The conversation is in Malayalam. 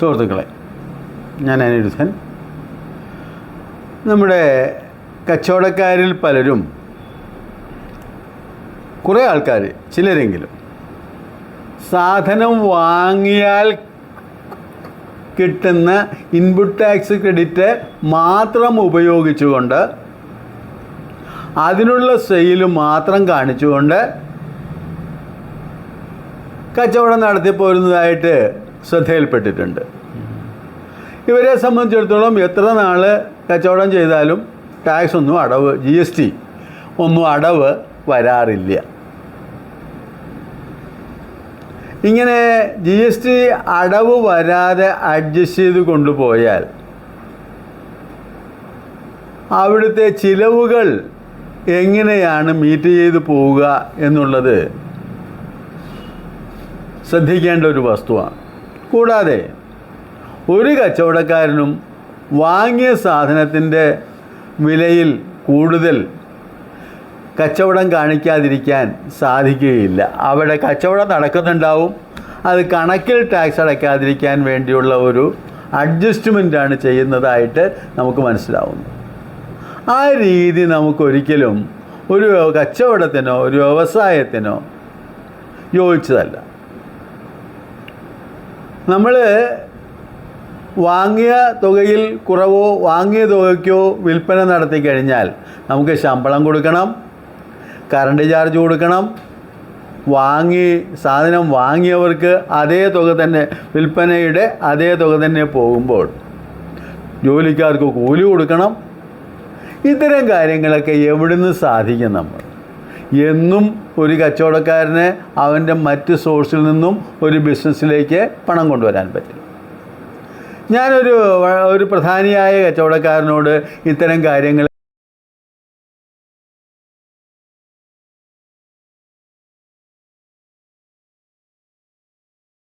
സുഹൃത്തുക്കളെ ഞാൻ അനിരുദ്ധൻ. നമ്മുടെ കച്ചവടക്കാരിൽ പലരും കുറേ ആൾക്കാർ ചിലരെങ്കിലും സാധനം വാങ്ങിയാൽ കിട്ടുന്ന ഇൻപുട്ട് ടാക്സ് ക്രെഡിറ്റ് മാത്രം ഉപയോഗിച്ചുകൊണ്ട് അതിനുള്ള സെയിൽ മാത്രം കാണിച്ചുകൊണ്ട് കച്ചവടം നടത്തി പോരുന്നതായിട്ട് ശ്രദ്ധയിൽപ്പെട്ടിട്ടുണ്ട്. ഇവരെ സംബന്ധിച്ചിടത്തോളം എത്ര നാൾ കച്ചവടം ചെയ്താലും ടാക്സ് ഒന്നും അടവ് ജി എസ് ടി ഒന്നും അടവ് വരാറില്ല. ഇങ്ങനെ ജി എസ് ടി അടവ് വരാതെ അഡ്ജസ്റ്റ് ചെയ്ത് കൊണ്ടുപോയാൽ അവിടുത്തെ ചിലവുകൾ എങ്ങനെയാണ് മീറ്റ് ചെയ്ത് പോവുക എന്നുള്ളത് ശ്രദ്ധിക്കേണ്ട ഒരു വസ്തുവാണ്. കൂടാതെ ഒരു കച്ചവടക്കാരനും വാങ്ങിയ സാധനത്തിന്റെ വിലയിൽ കൂടുതൽ കച്ചവടം കാണിക്കാതിരിക്കാൻ സാധിക്കുകയില്ല. അവിടെ കച്ചവടം നടക്കുന്നുണ്ടാവും. അത് കണക്കിൽ ടാക്സ് അടയ്ക്കാതിരിക്കാൻ വേണ്ടിയുള്ള ഒരു അഡ്ജസ്റ്റ്മെന്റാണ് ചെയ്യുന്നതായിട്ട് നമുക്ക് മനസ്സിലാവുന്നു. ആ രീതി നമുക്കൊരിക്കലും ഒരു കച്ചവടത്തിനോ ഒരു വ്യവസായത്തിനോ യോജിച്ചതല്ല. നമ്മൾ വാങ്ങിയ തുകയിൽ കുറവോ വാങ്ങിയ തുകയ്ക്കോ വിൽപ്പന നടത്തി കഴിഞ്ഞാൽ നമുക്ക് ശമ്പളം കൊടുക്കണം കറണ്ട് ചാർജ് കൊടുക്കണം വാങ്ങി സാധനം വാങ്ങിയവർക്ക് അതേ തുക തന്നെ വിൽപ്പനയുടെ അതേ തുക തന്നെ പോകുമ്പോൾ ജോലിക്കാർക്ക് കൂലി കൊടുക്കണം. ഇത്തരം കാര്യങ്ങളൊക്കെ എവിടുന്ന് സാധിക്കും നമ്മൾ? എന്നും ഒരു കച്ചവടക്കാരനെ അവന്റെ മറ്റ് സോഴ്സിൽ നിന്നും ഒരു ബിസിനസ്സിലേക്ക് പണം കൊണ്ടുവരാൻ പറ്റും. ഞാനൊരു ഒരു പ്രധാനിയായ കച്ചവടക്കാരനോട് ഇത്തരം കാര്യങ്ങൾ